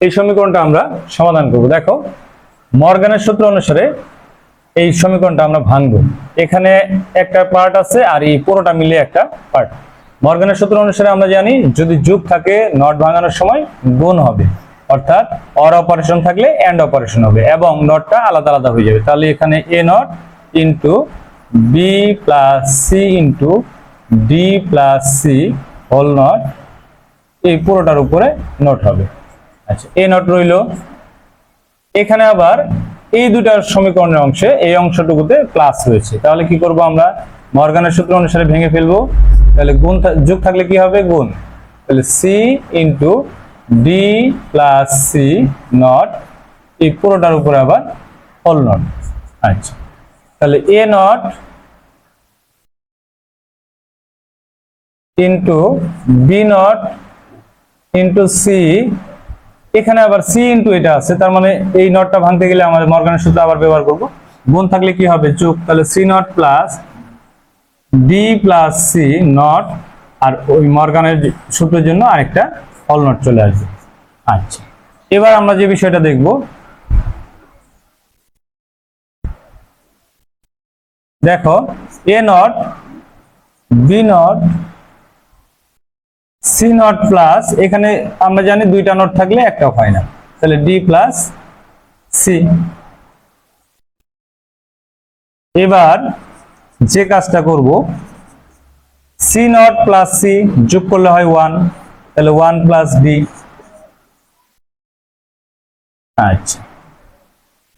এই সমীকরণটা আমরা সমাধান করব। দেখো, মর্গানের সূত্র অনুসারে এই সমীকরণটা আমরা ভাঙবো। এখানে একটা পার্ট আছে আর এই পুরোটা মিলে একটা পার্ট মর্গানের সূত্র অনুসারে আমরা জানি, যদি যোগ থাকে, নট ভাঙানোর সময় গুণ হবে। অর্থাৎ অর অপারেশন থাকলে এন্ড অপারেশন হবে এবং নটটা আলাদা আলাদা হয়ে যাবে। তাহলে এখানে A not into B plus C into D plus C whole not এই পুরোটার উপরে নোট হবে। আচ্ছা এ নট রইল। এখানে আবার এই দুটার সমীকরণের অংশে এই অংশটুকুতে প্লাস রয়েছে। তাহলে কি করব আমরা? মর্গানের সূত্র অনুসারে ভেঙে ফেলব। তাহলে গুণ যোগ থাকলে কি হবে? গুণ। তাহলে C into D plus C not এই পুরোটার উপরে আবার হোল নট আচ্ছা তাহলে A not into B not into C এখানে আবার সি ইন্টু এটা আছে, তার মানে এই নটটা ভাঙতে গেলে আমাদের মর্গানের সূত্র আবার ব্যবহার করব। গুণ থাকলে কি হবে? যোগ, তাহলে C not plus D plus C not আর ওই মর্গানের সূত্রের জন্য আরেকটা হল নট চলে আসবে। আচ্ছা এবার আমরা যে বিষয়টা দেখব। দেখো A not B not C not plus, এখানে আমরা জানি দুইটা নোট থাকলে একটাও হয় না। তাহলে ডি প্লাস সি। এবার যে কাজটা করব, সি নট প্লাস সি যোগ করলে হয় ওয়ান, তাহলে ওয়ান প্লাস ডি। আচ্ছা।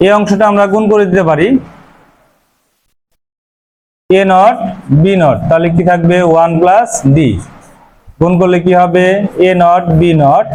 এই অংশটা আমরা গুণ করে দিতে পারি। এ নট, বি নট, তাহলে কি থাকবে? One plus D. গুণ করলে কি হবে? এ নট বি নট